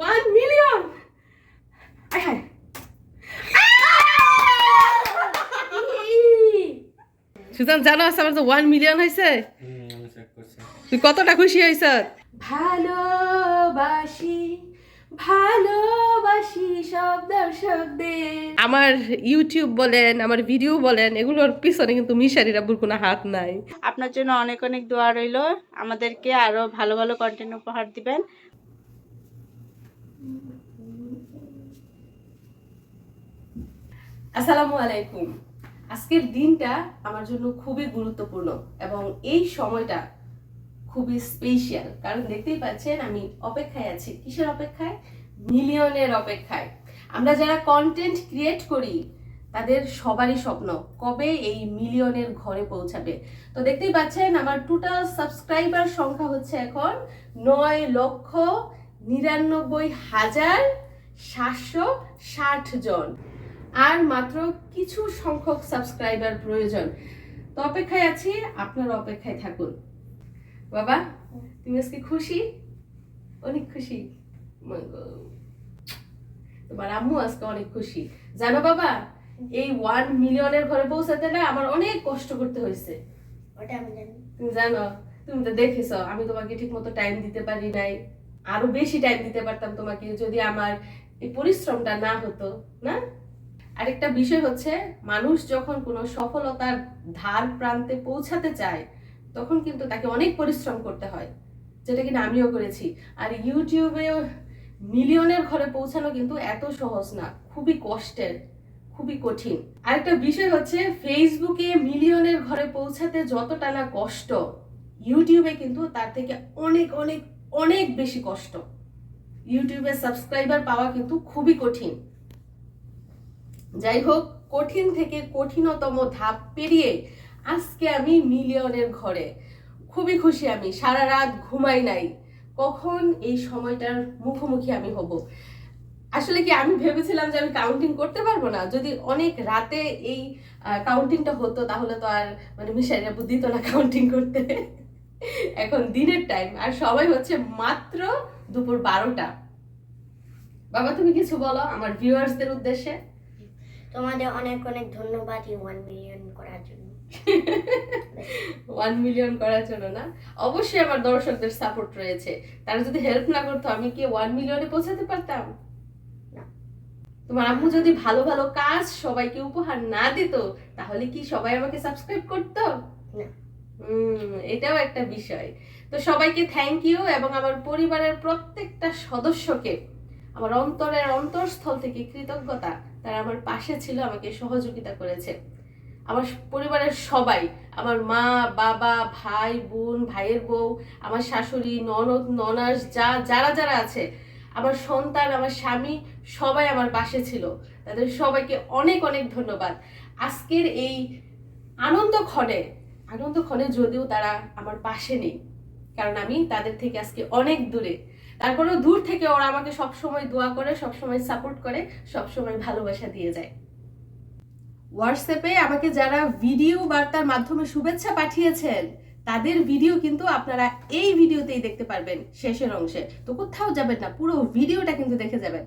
One million আয় হায় Suzanne জানো আছে আমার তো ওয়ান মিলিয়ন হয়েছে তুই কতটা খুশি হয়েছ ভালোবাসি ভালোবাসি সব দর্শকদের। আমার ইউটিউব বলেন আমার ভিডিও বলেন এগুলোর পিছনে কিন্তু মিশারির আব্বুর কোনো হাত নাই। আপনার জন্য অনেক অনেক দোয়া রইল। আমাদেরকে আরও ভালো ভালো কন্টেন্ট উপহার দিবেন। আসসালামু আলাইকুম। আজকের দিনটা আমার জন্য খুবই গুরুত্বপূর্ণ এবং এই সময়টা খুবই স্পেশাল কারণ দেখতেই পাচ্ছেন, আমি অপেক্ষায় আছি। কিসের অপেক্ষায়? মিলিয়নের অপেক্ষায়। আমরা যারা কন্টেন্ট ক্রিয়েট করি, তাদের সবারই স্বপ্ন, কবে এই মিলিয়নের ঘরে পৌঁছাবে? তো দেখতেই পাচ্ছেন, আমার টোটাল সাবস্ক্রাইবার সংখ্যা হচ্ছে এখন নয় লক্ষ নিরানব্বই হাজার সাতশো ষাট জন। আর মাত্র কিছু সংখ্যক সাবস্ক্রাইবার প্রয়োজন। তো অপেক্ষায় আছি আপনার অপেক্ষায় থাকুন। বাবা তুমি আজকে খুশি? অনেক খুশি। তোমার আম্মু আজকে অনেক খুশি। জানো বাবা এই ওয়ান মিলিয়নের ঘরে পৌঁছাতে না আমার অনেক কষ্ট করতে হয়েছে। ওটা আমি জানি। তুমি জানো তুমি তো দেখেছ আমি তোমাকে ঠিক মতো টাইম দিতে পারি নাই। আরও বেশি টাইম দিতে পারতাম তোমাকে, যদি আমার এই পরিশ্রমটা না হতো, না? আরেকটা বিষয় হচ্ছে, মানুষ যখন কোনো সফলতার ধার প্রান্তে পৌঁছাতে চায়, তখন কিন্তু তাকে অনেক পরিশ্রম করতে হয়, যেটা কিনা আমিও করেছি। আর ইউটিউবে মিলিয়নের ঘরে পৌঁছানো কিন্তু এত সহজ না, খুবই কষ্টের, খুবই কঠিন। আরেকটা বিষয় হচ্ছে ফেসবুকে মিলিয়নের ঘরে পৌঁছাতে যতটা না কষ্ট ইউটিউবে কিন্তু তার থেকে অনেক অনেক অনেক বেশি কষ্ট। ইউটিউবে সাবস্ক্রাইবার পাওয়া কিন্তু খুবই কঠিন। যাই হোক কঠিন থেকে কঠিনতম ধাপ পেরিয়ে আজকে আমি মিলিয়নের ঘরে। খুবই খুশি আমি, সারা রাত ঘুমাই নাই। কখন এই সময়টার মুখোমুখি আমি হব? আসলে কি আমি ভেবেছিলাম যে আমি কাউন্টিং করতে পারব না? যদি অনেক রাতে এই কাউন্টিংটা হতো, তাহলে তো আর মানে মিশাইরা বুদ্ধি তো না কাউন্টিং করতে। এখন দিনের টাইম আর সবাই হচ্ছে মাত্র দুপুর বারোটা। বাবা তুমি কিছু বলো আমার ভিউয়ার্সদের উদ্দেশ্যে? তোমাদের অনেক অনেক ধন্যবাদ এই ওয়ান মিলিয়ন করার জন্য। ওয়ান মিলিয়ন করার জন্য না? অবশ্যই আমার দর্শকদের সাপোর্ট রয়েছে। তারা যদি হেল্প না করতো আমি কি ওয়ান মিলিয়নে পৌঁছাতে পারতাম? তোমার আম্মু যদি ভালো ভালো কাজ সবাইকে উপহার না দিত তাহলে কি সবাই আমাকে সাবস্ক্রাইব করতো? না। এটাও একটা বিষয়। তো সবাইকে থ্যাংক ইউ এবং আমার পরিবারের প্রত্যেকটা সদস্যকে, আমার অন্তরের অন্তরস্থল থেকে কৃতজ্ঞতা, তারা আমার পাশে ছিল, আমাকে সহযোগিতা করেছে। আমার পরিবারের সবাই, আমার মা, বাবা, ভাই, বোন, ভাইয়ের বউ, আমার শাশুড়ি, ননদ, ননাস, যা, যারা যারা আছে, আমার সন্তান, আমার স্বামী, সবাই আমার পাশে ছিল। তাদের সবাইকে অনেক অনেক ধন্যবাদ। আজকের এই আনন্দ ক্ষণে আনন্দ ক্ষণে যদিও তারা আমার পাশে নেই, কারণ আমি তাদের থেকে আজকে অনেক দূরে। তারপরেও দূর থেকে ওরা আমাকে সবসময় দোয়া করে, সবসময় সাপোর্ট করে, সবসময় ভালোবাসা দিয়ে যায়। হোয়াটসঅ্যাপে আমাকে যারা ভিডিও বার্তার মাধ্যমে শুভেচ্ছা পাঠিয়েছেন, তাদের ভিডিও কিন্তু আপনারা এই ভিডিওতেই দেখতে পারবেন, শেষের অংশে। তো কোথাও যাবেন না, পুরো ভিডিওটা কিন্তু দেখে যাবেন।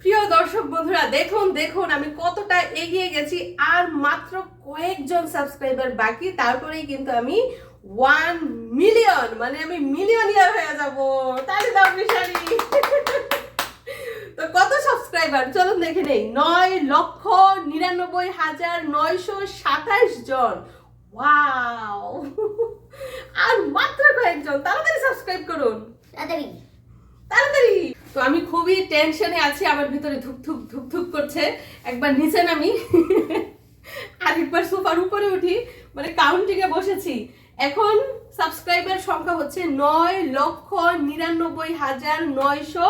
প্রিয় দর্শক বন্ধুরা, দেখুন দেখুন, আমি কতটা এগিয়ে গেছি, আর মাত্র কয়েকজন সাবস্ক্রাইবার বাকি তারপরেই কিন্তু আমি ওয়ান মিলিয়ন মানে আমি মিলিয়নিয়ার হয়ে যাব। তাহলে দাও মিশারি তো কত সাবস্ক্রাইবার চলুন দেখে নেই। নয় লক্ষ নিরানব্বই হাজার নয়শো সাতাশ জন। ওয়াও আর মাত্র কয়েকজন। তাড়াতাড়ি সাবস্ক্রাইব করুন। তাড়াতাড়ি। তাড়াতাড়ি! তো আমি খুবই টেনশনে আছি আমার ভিতরে ধুক ধুক ধুক ধুক করছে। একবার নিচে নামি। আরেকবার সোফার উপরে উঠি মানে কাউন্টিং এ বসেছি। এখন সাবস্ক্রাইবার সংখ্যা হচ্ছে নয় লক্ষ নিরানব্বই হাজার নয়শো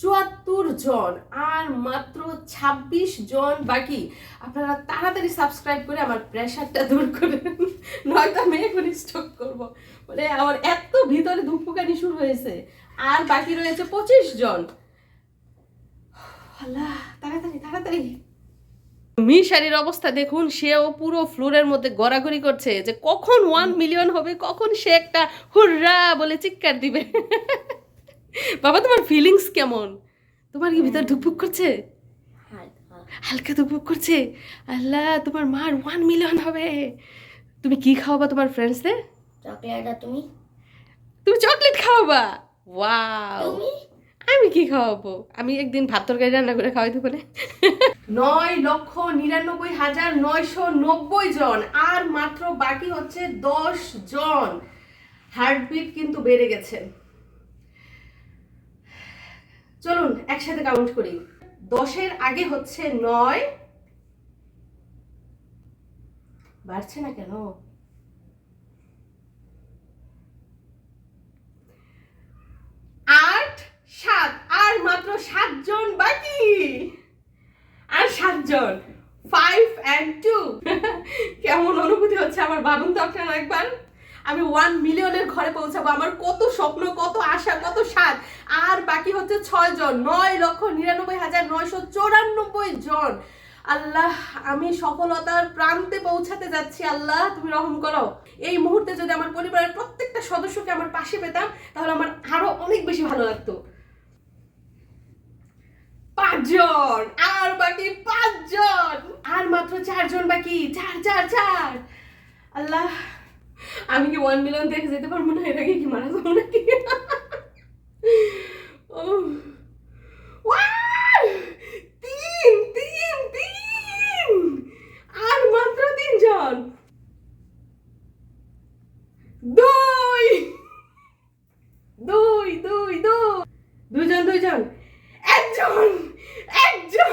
চুয়াত্তর জন, আর মাত্র ছাব্বিশ জন বাকি। আপনারা তাড়াতাড়ি সাবস্ক্রাইব করে আমার প্রেশারটা দূর করেন, নয়তো আমি এখন স্টক করব। মানে আমার এত ভিতরে ধুকপুকানি শুরু হয়েছে, আর বাকি রয়েছে পঁচিশ জন। আল্লাহ, তাড়াতাড়ি তাড়াতাড়ি। মিশারির অবস্থা দেখুন সেও পুরো ফ্লোরের মধ্যে গড়াগড়ি করছে যে কখন ওয়ান মিলিয়ন হবে কখন সে একটা হুররা বলে চিৎকার দিবে। বাবা তোমার ফিলিংস কেমন? তোমার কি ভিতর ধুকপুক করছে? হালকা ধুকপুক করছে? আল্লাহ তোমার মার ওয়ান মিলিয়ন হবে। তুমি কি খাওয়াবা তোমার ফ্রেন্ডসদের চকলেট তুমি? তুমি চকলেট খাওয়াবা? ওয়াও আমি কি খাওয়াবো? আমি একদিন ভাত তরকারি রান্না করে খাওয়াইতে পারে নয় লক্ষ নিরানব্বই হাজার নয়শো নব্বই জন, আর মাত্র বাকি হচ্ছে দশ জন। হার্টবিট কিন্তু বেড়ে গেছে। চলুন, একসাথে কাউন্ট করি। দশের আগে হচ্ছে নয়। বাড়ছে না কেন? সাত আর মাত্র সাতজন বাকি। আর সাতজন। ফাইভ অ্যান্ড টু কেমন অনুভূতি হচ্ছে আমার ভাবুন তো আপনারা একবার। আমি ওয়ান মিলিয়নের ঘরে পৌঁছাবো। আমার কত স্বপ্ন কত আশা কত স্বাদ। আর বাকি হচ্ছে ছয় জন নয় লক্ষ নিরানব্বই হাজার নয়শো চৌরানব্বই জন। আল্লাহ আমি সফলতার প্রান্তে পৌঁছাতে যাচ্ছি। আল্লাহ তুমি রহম করো। এই মুহূর্তে যদি আমার পরিবারের প্রত্যেকটা সদস্যকে আমার পাশে পেতাম তাহলে আমার আরও অনেক বেশি ভালো লাগতো। পাঁচজন। আর বাকি পাঁচজন। আর মাত্র চারজন বাকি। চার চার চার। আল্লাহ, আমি কি ওয়ান মিলিয়ন দেখে যেতে পারব না? এর আগে কি মারা যাব নাকি? ও ওয়াও! তিন তিন তিন আর মাত্র তিনজন দুই দুই দুই দুই দুইজন দুইজন একজন একজন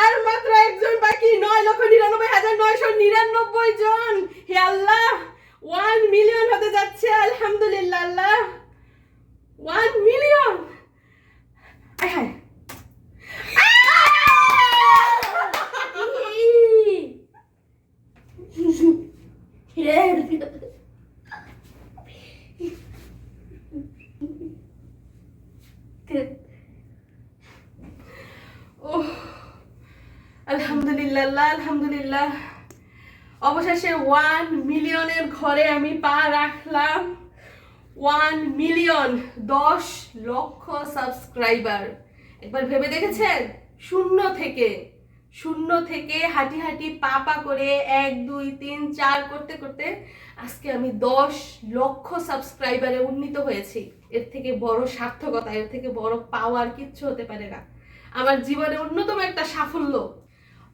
আর মাত্র একজন বাকি নয় লক্ষ নিরানব্বই হাজার নয়শো নিরানব্বই জন হে আল্লাহ ওয়ান মিলিয়ন হতে যাচ্ছে আলহামদুলিল্লাহ আল্লাহ ওয়ান মিলিয়ন আয় হায় ওহ, আল্লাহ, আলহামদুলিল্লাহ। অবশেষে ওয়ান মিলিয়নের ঘরে আমি পা রাখলাম। ওয়ান মিলিয়ন দশ লক্ষ সাবস্ক্রাইবার একবার ভেবে দেখেছেন? শূন্য থেকে শূন্য থেকে হাঁটি হাঁটি পা পা করে এক দুই তিন চার করতে করতে আজকে আমি দশ লক্ষ সাবস্ক্রাইবারে উন্নীত হয়েছি। এর থেকে বড় সার্থকতা এর থেকে বড় পাওয়ার কিচ্ছু হতে পারে না। আমার জীবনে অন্যতম একটা সাফল্য।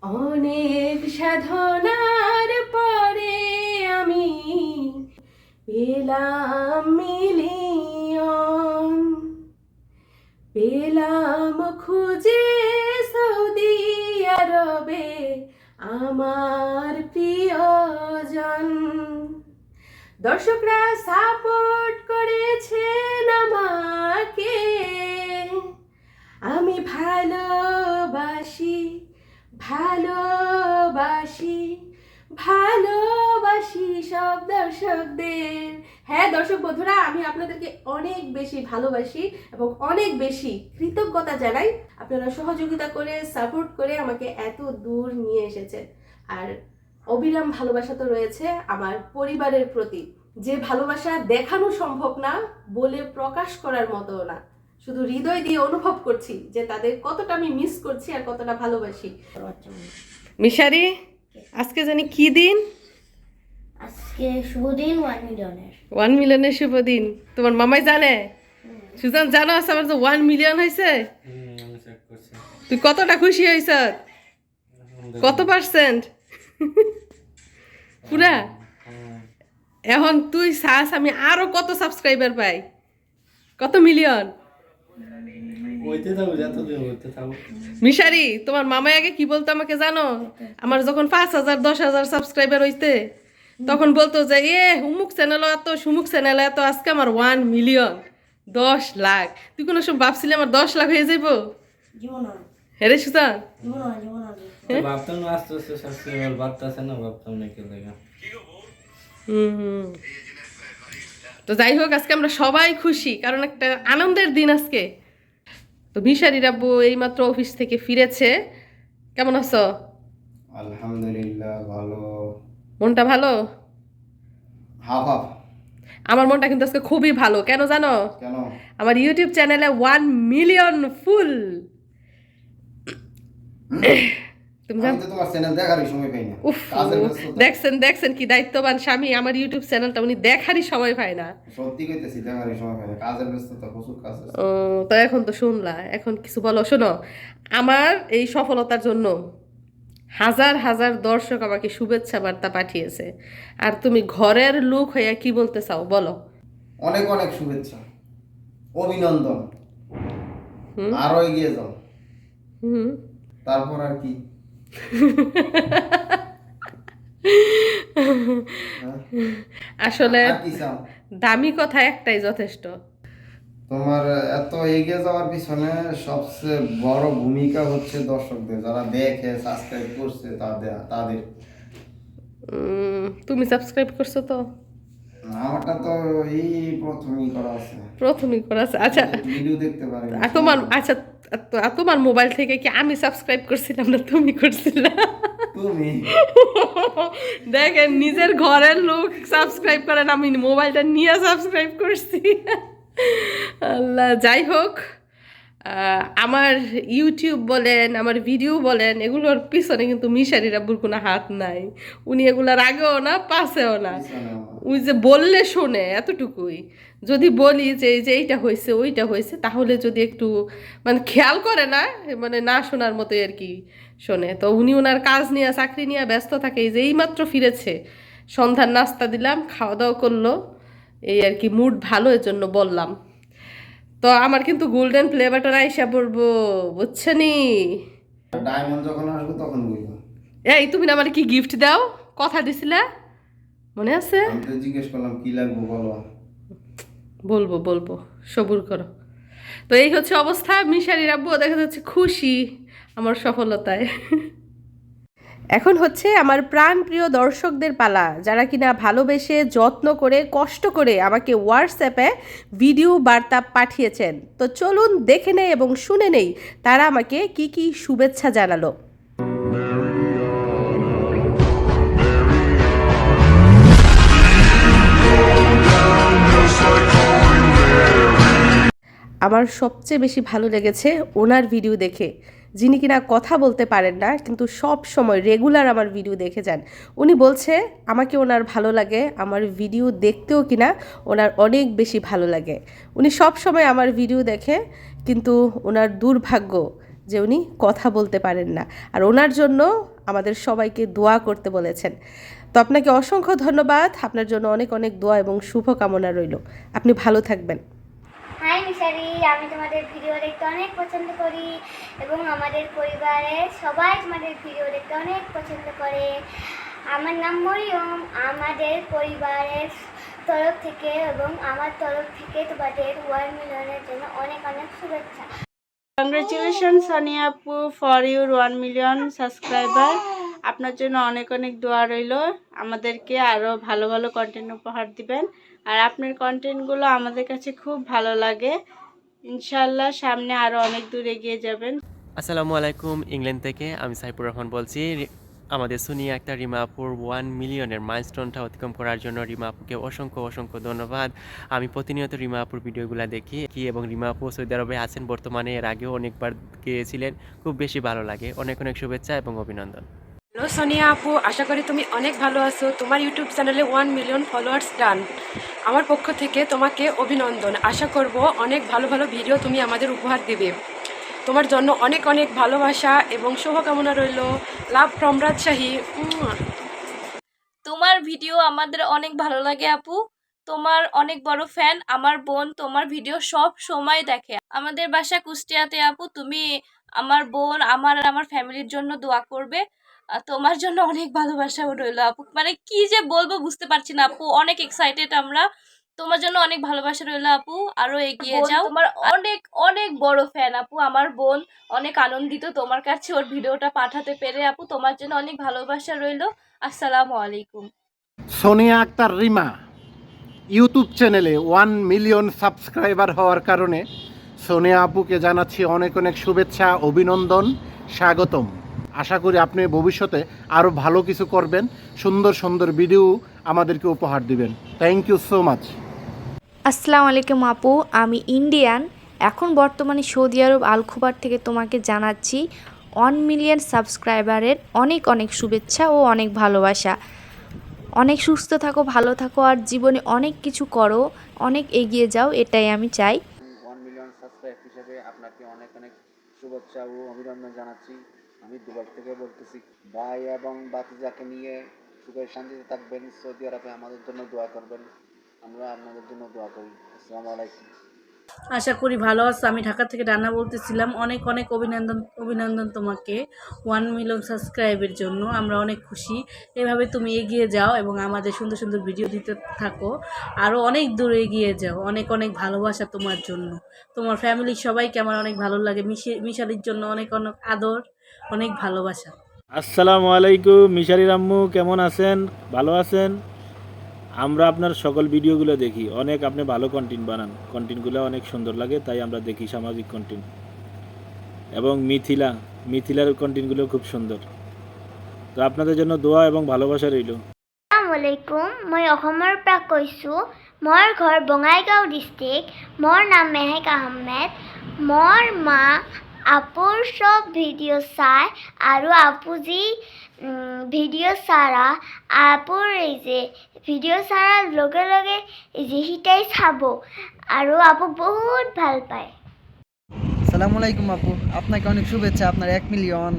অনেক সাধনার পরে আমি পেলাম মিলিয়ন। পেলাম খুঁজে সৌদি আরবে আমার প্রিয়জন। দর্শকরা সাপোর্ট করেছেন আমাকে। আমি ভালোবাসি ভালোবাসি ভালোবাসি সব দর্শকদের। হ্যাঁ দর্শক বন্ধুরা, আমি আপনাদেরকে অনেক বেশি ভালোবাসি এবং অনেক বেশি কৃতজ্ঞতা জানাই। আপনারা সহযোগিতা করে সাপোর্ট করে আমাকে এত দূর নিয়ে এসেছেন। আর অবিরাম ভালোবাসা তো রয়েছে আমার পরিবারের প্রতি। যে ভালোবাসা দেখানো সম্ভব না বলে প্রকাশ করার মতো না। শুধু হৃদয় দিয়ে অনুভব করছি যে তাদের কতটা আমি মিস করছি আর কতটা ভালোবাসি। মিশারি আজকে জানি কি দিন? আজকে শুভদিন ওয়ান মিলিয়নের ওয়ান মিলিয়নের শুভ দিন। তোমার মামাই জানে? সুজান জানো আছে আমার যে ওয়ান মিলিয়ন হয়েছে? তুই কতটা খুশি হয়েছ? কত পার্সেন্ট পুরা? এখন তুই চাস আমি আরও কত সাবস্ক্রাইবার পাই? কত মিলিয়ন ওইতে থাকো যতদিন ওইতে থাকো মিশারি তোমার মামাই আগে কি বলতো আমাকে জানো? আমার যখন পাঁচ হাজার দশ হাজার সাবস্ক্রাইবার হইতে তখন বলতো যে এ হুমুক চ্যানেল এত সুমুক চ্যানেল এত আজকে আমার ওয়ান মিলিয়ন দশ লাখ। তুই কোনো সব ভাবছিলি আমার দশ লাখ হয়ে যাইব? জীবন হেরে সুতান জীবন জীবন ভাবতাম না আস্তে আস্তে সাবস্ক্রাইবার বাড়তেছে না ভাবতাম না কে হুম হুম। তো যাই হোক আজকে আমরা সবাই খুশি কারণ একটা আনন্দের দিন আজকে। তো মিশারি রাব্বু এইমাত্র অফিস থেকে ফিরেছে। কেমন আছো? আলহামদুলিল্লাহ ভালো। মনটা ভালো? হাফ হাফ আমার মনটা কিন্তু আজকে খুবই ভালো। কেন জানো? কেন? আমার ইউটিউব চ্যানেলে ওয়ান মিলিয়ন ফুল তুমি তোমার চ্যানেল দেখারই সময় পাই না। উফ দেখছেন দেখছেন কি দায়িত্ববান স্বামী আমার ইউটিউব চ্যানেলটা উনি দেখারই সময় পায় না। সত্যি কইতেছি দেখারই সময় পাই না। কাজের ব্যস্ততা প্রচুর কাজ ও, তো এখন তো শুনলা এখন কিছু বলো। শোনো আমার এই সফলতার জন্য হাজার হাজার দর্শক আমাকে শুভেচ্ছা বার্তা পাঠিয়েছে। আর তুমি ঘরের লোক হইয়া কি বলতে চাও বলো। অনেক অনেক শুভেচ্ছা। অভিনন্দন। হুম। আরও এগিয়ে যাও। হুম। তারপর আর কি? আসলে দামি কথা একটাই যথেষ্ট। তোমার এত এগিয়ে যাওয়ার পিছনে সবচেয়ে বড় ভূমিকা হচ্ছে দর্শকদের যারা দেখে সাবস্ক্রাইব করছে তাদের তাদের। তুমি সাবস্ক্রাইব করছ তো? আমারটা তো এই প্রথমই করা আছে। প্রথমই করেছে আচ্ছা ভিডিও দেখতে পারি তোমার আচ্ছা তোমার মোবাইল থেকে কি আমি সাবস্ক্রাইব করছিলাম না তুমি করছিলে? তুমি? দেখেন নিজের ঘরের লোক সাবস্ক্রাইব করেন আমি মোবাইলটা নিয়ে সাবস্ক্রাইব করছি। আল্লাহ যাই হোক। আমার ইউটিউব বলেন আমার ভিডিও বলেন এগুলোর পিছনে কিন্তু মিশারির আব্বুর কোনো হাত নাই। উনি এগুলোর আগেও না পাশেও না। উনি যে বললে শোনে এতটুকুই। যদি বলি যে এই যে এইটা হয়েছে ওইটা হয়েছে তাহলে যদি একটু মানে খেয়াল করে না মানে না শোনার মতোই আর কি শোনে। তো উনি ওনার কাজ নিয়ে চাকরি নিয়ে ব্যস্ত থাকে এই যে এইমাত্র ফিরেছে। সন্ধ্যার নাস্তা দিলাম খাওয়া দাওয়া করল। এই আর কি মুড ভালো এর জন্য বললাম। তো আমার কিন্তু গোল্ডেন বাটন আইসা পড়ব বুঝছেনি? ডায়মন্ড যখন আসবে তখন বুঝব। এই তুমি না আমার কি গিফট দাও? কথা দিছিলে? মনে আছে? আমি জিজ্ঞেস করলাম কি লাগবো বলো? বলব বলব সবুর করো। তো এই হচ্ছে অবস্থা মিশারির আব্বুও দেখা যাচ্ছে খুশি আমার সফলতায়। এখন হচ্ছে আমার প্রাণপ্রিয় দর্শকদের পালা, যারা কিনা ভালোবেসে, যত্ন করে, কষ্ট করে আমাকে হোয়াটসঅ্যাপে ভিডিও বার্তা পাঠিয়েছেন। তো চলুন দেখে নেই এবং শুনে নেই তারা আমাকে কি কি শুভেচ্ছা জানালো। আমার সবচেয়ে বেশি ভালো লেগেছে ওনার ভিডিও দেখে। যিনি কিনা কথা বলতে পারেন না, কিন্তু সব সময় রেগুলার আমার ভিডিও দেখে যান। উনি বলছে, আমাকে ওনার ভালো লাগে, আমার ভিডিও দেখতেও কিনা ওনার অনেক বেশি ভালো লাগে। উনি সব সময় আমার ভিডিও দেখে, কিন্তু ওনার দুর্ভাগ্য যে উনি কথা বলতে পারেন না। আর ওনার জন্য আমাদের সবাইকে দোয়া করতে বলেছেন। তো আপনাকে অসংখ্য ধন্যবাদ। আপনার জন্য অনেক অনেক দোয়া এবং শুভকামনা রইল। আপনি ভালো থাকবেন। হাই মিশারি আমি তোমাদের ভিডিও দেখতে অনেক পছন্দ করি এবং আমাদের পরিবারের সবাই তোমাদের ভিডিও দেখতে অনেক পছন্দ করে। আমার নাম মরিয়ম। আমাদের পরিবারের তরফ থেকে এবং আমার তরফ থেকে তোমাদের ওয়ান মিলিয়নের জন্য অনেক অনেক শুভেচ্ছা। কংগ্রেচুলেশন সোনিয়া আপু for your one million subscriber আপনার জন্য অনেক অনেক দোয়া রইল। আমাদেরকে আরও ভালো ভালো কন্টেন্ট উপহার দিবেন। আর আপনার কন্টেন্টগুলো আমাদের কাছে খুব ভালো লাগে। ইনশাল্লাহ সামনে আরও অনেক দূর এগিয়ে যাবেন। আসসালামু আলাইকুম, ইংল্যান্ড থেকে। আমি সাইফুর রহমান বলছি। আমাদের সুনিয়া একটা রিমাপুর ওয়ান মিলিয়নের মাইলস্টোনটা অতিক্রম করার জন্য রিমাপুকে অসংখ্য অসংখ্য ধন্যবাদ। আমি প্রতিনিয়ত রিমাপুর ভিডিওগুলো দেখি। কি এবং রিমা আপু সৌদি আরবে আছেন বর্তমানে, এর আগেও অনেকবার গিয়েছিলেন। খুব বেশি ভালো লাগে। অনেক অনেক শুভেচ্ছা এবং অভিনন্দন। হ্যালো সোনিয়া আপু, আশা করি তুমি অনেক ভালো আছো। তোমার ইউটিউব চ্যানেলে ওয়ান মিলিয়ন ফলোয়ার্স ডান আমার পক্ষ থেকে তোমাকে অভিনন্দন। আশা করব অনেক ভালো ভালো ভিডিও তুমি আমাদের উপহার দেবে। তোমার জন্য অনেক অনেক ভালোবাসা এবং শুভকামনা রইল। Love from Rajshahi. তোমার ভিডিও আমাদের অনেক ভালো লাগে আপু। তোমার অনেক বড় ফ্যান আমার বোন তোমার ভিডিও সব সময় দেখে। আমাদের বাসা কুষ্টিয়াতে আপু, তুমি আমার বোন, আমার আর আমার ফ্যামিলির জন্য দোয়া করবে। তোমার জন্য অনেক ভালোবাসা রইল আপু। মানে কি যে বলব বুঝতে পারছি না আপু। অনেক এক্সাইটেড আমরা। তোমার জন্য অনেক ভালোবাসা রইল আপু। আরও এগিয়ে যাও। তোমার অনেক অনেক বড় ফ্যান আপু। আমার বোন অনেক আনন্দিত তোমার কাছে ওর ভিডিওটা পাঠাতে পেরে আপু। তোমার জন্য অনেক ভালোবাসা রইল। আসসালামু আলাইকুম। সোনিয়া আক্তার রিমা। ইউটিউব চ্যানেলে ওয়ান মিলিয়ন সাবস্ক্রাইবার হওয়ার কারণে সোনিয়া আপুকে জানাচ্ছি অনেক অনেক শুভেচ্ছা অভিনন্দন স্বাগতম। আশা করি আপনি ভবিষ্যতে আরও ভালো কিছু করবেন সুন্দর সুন্দর ভিডিও আমাদেরকে উপহার দিবেন। থ্যাংক ইউ সো মাচ আসসালামু আলাইকুম আপু আমি ইন্ডিয়ান। এখন বর্তমানে সৌদি আরব আলখুবার থেকে তোমাকে জানাচ্ছি ওয়ান মিলিয়ন সাবস্ক্রাইবারের অনেক অনেক শুভেচ্ছা ও অনেক ভালোবাসা। অনেক সুস্থ থাকো ভালো থাকো আর জীবনে অনেক কিছু করো অনেক এগিয়ে যাও এটাই আমি চাই। ওয়ান মিলিয়ন সাবস্ক্রাইব হিসেবে আপনাকে অনেক অনেক শুভেচ্ছা ও অভিনন্দন জানাচ্ছি। আমি দুবার থেকে বলতেছি, ভাই এবং বাতিজাকে নিয়ে সুখে শান্তিতে থাকবেন, সৌদি আরবে আমাদের জন্য দোয়া করবেন। আমরা আপনাদের জন্য দোয়া করি। আসসালামু আলাইকুম। আশা করি ভালো আছো। আমি ঢাকা থেকে রান্না বলতেছিলাম, অনেক অনেক অভিনন্দন অভিনন্দন তোমাকে ওয়ান মিলিয়ন সাবস্ক্রাইবের জন্য। আমরা অনেক খুশি। এভাবে তুমি এগিয়ে যাও এবং আমাদের সুন্দর সুন্দর ভিডিও দিতে থাকো। আরও অনেক দূর এগিয়ে যাও। অনেক অনেক ভালোবাসা তোমার জন্য। তোমার ফ্যামিলির সবাইকে আমার অনেক ভালো লাগে। মিশি, মিশালির জন্য অনেক অনেক আদর। অনেক ভালোবাসা। আসসালামু আলাইকুম মিশারি রাম্মু কেমন আছেন? ভালো আছেন? আমরা আপনার সকল ভিডিওগুলো দেখি। অনেক আপনি ভালো কন্টেন্ট বানান। কন্টেন্টগুলো অনেক সুন্দর লাগে তাই আমরা দেখি সামাজিক কন্টেন্ট এবং মিথিলা মিথিলার কন্টেন্টগুলো খুব সুন্দর। তো আপনাদের জন্য দোয়া এবং ভালোবাসা রইল। আসসালামু আলাইকুম মই অসমৰ পৰা কৈছোঁ মোৰ ঘৰ বঙাইগাঁও ডিষ্ট্ৰিক্ট মোৰ নাম মেহেক আহমেদ মোৰ মা আপুৰ সব ভিডিও চাই আৰু আপু যি ভিডিও চাৰা, আপুৰ এই যে ভিডিও চাৰাৰ লগে লগে যে সিটাই চাব আৰু আপু বহুত ভালো পায়। সালামু আলাইকুম আপু। আপনাকে অনেক শুভেচ্ছা। আপনার এক মিলিয়ন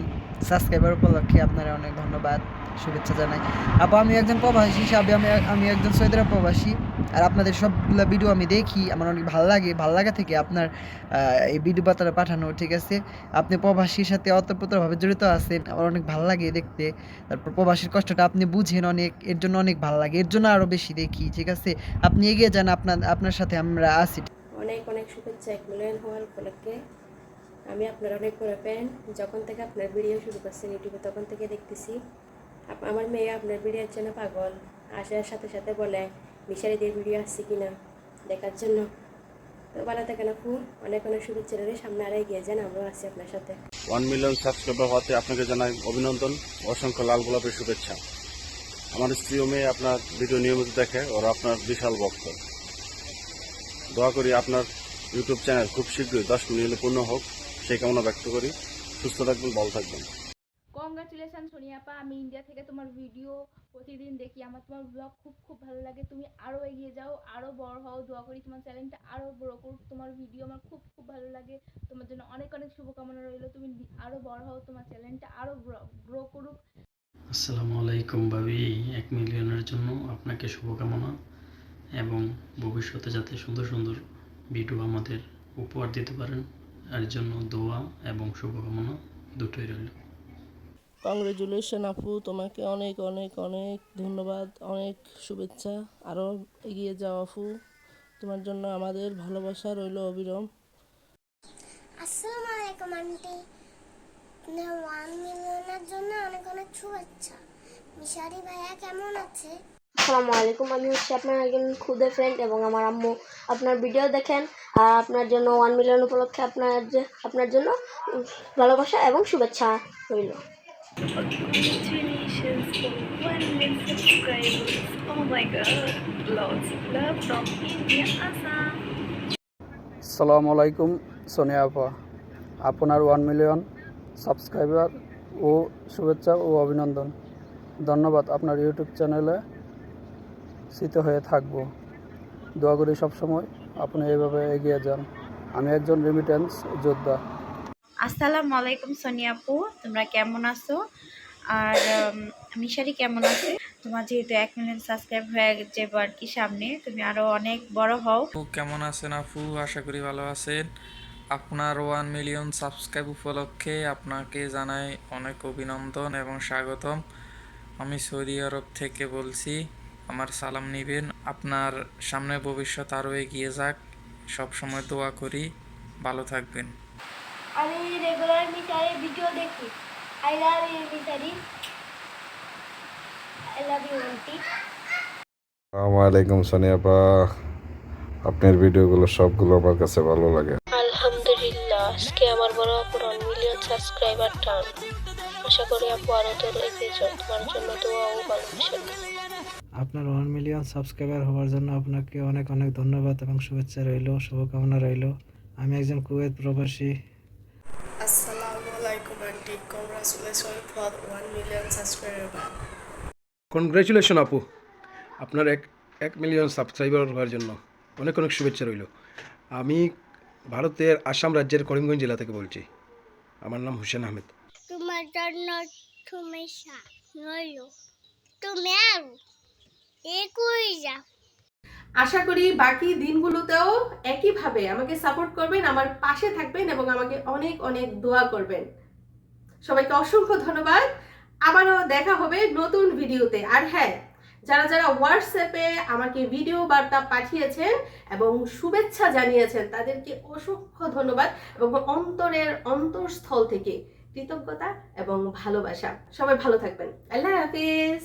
সাবস্ক্রাইবার উপলক্ষে আপনার অনেক ধন্যবাদ। শুভেচ্ছা জানাই। আপু, আমি একজন প্রবাসী হিসাবে আমি আমি একজন সৌদি আরব প্রবাসী। আর আপনাদের সবগুলো ভিডিও আমি দেখি, আমার অনেক ভালো লাগে। ভালো লাগা থেকে আপনার এই ভিডিও বার্তাটা পাঠানো, ঠিক আছে? আপনি প্রবাসীর সাথে অতপ্রতভাবে জড়িত আছেন, আমার অনেক ভালো লাগে দেখতে। তারপর প্রবাসীর কষ্টটা আপনি বুঝেন অনেক, এর জন্য অনেক ভালো লাগে। এর জন্য আরও বেশি দেখি, ঠিক আছে? আপনি এগিয়ে যান, আপনার আপনার সাথে আমরা আছি। অনেক অনেক শুভেচ্ছা এক মিলিয়ন হওয়ার উপলক্ষে। আমি আপনার অনেক বড় ফ্যান যখন থেকে আপনার ভিডিও শুরু করছেন ইউটিউবে তখন থেকে দেখতেছি। আমার মেয়ে আপনার ভিডিওর জন্য পাগল। আসার সাথে সাথে বলে, মিশারি দিয়ে ভিডিও আসছে কিনা দেখার জন্য। তো ভালো থাকেন আপু। অনেক অনেক শুভেচ্ছা রইল। সামনে আরও এগিয়ে যান, আমরাও আছি আপনার সাথে। ওয়ান মিলিয়ন সাবস্ক্রাইবার হওয়াতে আপনাকে জানাই অভিনন্দন, অসংখ্য লাল গোলাপের শুভেচ্ছা। আমার স্ত্রী ও মেয়ে আপনার ভিডিও নিয়মিত দেখে, ওরা আপনার বিশাল ভক্ত। দোয়া করি আপনার ইউটিউব চ্যানেল খুব শীঘ্রই দশ মিলিয়নে পূর্ণ হোক। সেই কামনা ব্যক্ত করি। সুস্থ থাকবেন, ভালো থাকবেন। কংগ্রাচুলেশন সোনিয়াপা। আমি ইন্ডিয়া থেকে তোমার ভিডিও প্রতিদিন দেখি। আমার তোমার ব্লগ খুব খুব ভালো লাগে। তুমি আরও এগিয়ে যাও আরও বড় হও। দোয়া করি তোমার চ্যানেলটা আরও বড় করুক। তোমার ভিডিও আমার খুব খুব ভালো লাগে। তোমার জন্য অনেক অনেক শুভকামনা রইল। তুমি আরও বড় হও, তোমার চ্যানেলটা আরও গ্রো করুক। আসসালামু আলাইকুম ভাবি। এক মিলিয়নের জন্য আপনাকে শুভকামনা এবং ভবিষ্যতে যাতে সুন্দর সুন্দর ভিডিও আমাদের উপহার দিতে পারেন, এর জন্য দোয়া এবং শুভকামনা দুটোই রইল। কংগ্রেচুলেশন আপু। তোমাকে অনেক অনেক অনেক ধন্যবাদ অনেক শুভেচ্ছা। আরও এগিয়ে যাও আপু। তোমার জন্য আমাদের ভালোবাসা রইল অবিরম। আসসালামু আলাইকুম আন্টি। আপনার ওয়ান মিলিয়নের জন্য অনেক অনেক শুভেচ্ছা। মিশারি ভাইয়া কেমন আছে? আসসালামু আলাইকুম আমি হচ্ছে আপনার একজন খুদে ফ্রেন্ড এবং আমার আম্মু। আপনার ভিডিও দেখেন আর আপনার জন্য ওয়ান মিলিয়ন উপলক্ষে আপনার যে- আপনার জন্য ভালোবাসা এবং শুভেচ্ছা রইল। সালামু আলাইকুম সোনিয়া আপা আপনার ওয়ান মিলিয়ন সাবস্ক্রাইবার ও শুভেচ্ছা ও অভিনন্দন। ধন্যবাদ আপনার ইউটিউব চ্যানেলে স্মৃত হয়ে থাকব। দোয়া করি সবসময় আপনি এইভাবে এগিয়ে যান। আমি একজন রেমিটেন্স যোদ্ধা। আসসালামু আলাইকুম সোনিয়া আপু, তোমরা কেমন আছো? আর মিশারি কেমন আছে? তোমার যেহেতু এক মিলিয়ন সাবস্ক্রাইব হয়ে যাব আর কি সামনে, তুমি আরও অনেক বড় হও। কেমন আছেন আপু? আশা করি ভালো আছেন। আপনার ওয়ান মিলিয়ন সাবস্ক্রাইব উপলক্ষে আপনাকে জানাই অনেক অভিনন্দন এবং স্বাগতম। আমি সৌদি আরব থেকে বলছি, আমার সালাম নিবেন। আপনার সামনে ভবিষ্যৎ আরও এগিয়ে যাক। সব সময় দোয়া করি। ভালো থাকবেন। আমি রেগুলার মিশারি ভিডিও দেখি। I love you Misir I love you aunty আসসালামু আলাইকুম সোনিয়াপা। আপনার ভিডিওগুলো সবগুলো আমার কাছে ভালো লাগে। আলহামদুলিল্লাহ আজকে আমার বড় আপুর ওয়ান মিলিয়ন সাবস্ক্রাইবার টান। আশা করি আপু আরও দূর এগিয়ে যাও তোমার জন্য দোয়া ও ভালোবাসা। আপনার ওয়ান মিলিয়ন সাবস্ক্রাইবার হওয়ার জন্য আপনাকে অনেক অনেক ধন্যবাদ এবং শুভেচ্ছা রইল শুভকামনা রইল। আমি একজন কুয়েত প্রবাসী। Congratulation for one million subscriber congratulation আপু আপনার এক এক মিলিয়ন সাবস্ক্রাইবার হওয়ার জন্য অনেক অনেক শুভেচ্ছা রইল। আমি ভারতের আসাম রাজ্যের করিমগঞ্জ জেলা থেকে বলছি। আমার নাম হুসেন আহমেদ। তোমার জন্য শুভেচ্ছা রইল। তুমি আর একই যা আশা করি বাকি দিনগুলোতেও একইভাবে আমাকে সাপোর্ট করবেন আমার পাশে থাকবেন এবং আমাকে অনেক অনেক দোয়া করবেন। সবাইকে অসংখ্য ধন্যবাদ। আবারও দেখা হবে নতুন ভিডিওতে। আর হ্যাঁ যারা যারা হোয়াটসঅ্যাপে আমাকে ভিডিও বার্তা পাঠিয়েছেন এবং শুভেচ্ছা জানিয়েছেন, তাদেরকে অসংখ্য ধন্যবাদ এবং অন্তরের অন্তঃস্থল থেকে কৃতজ্ঞতা এবং ভালোবাসা। সবাই ভালো থাকবেন। আল্লাহ হাফিজ।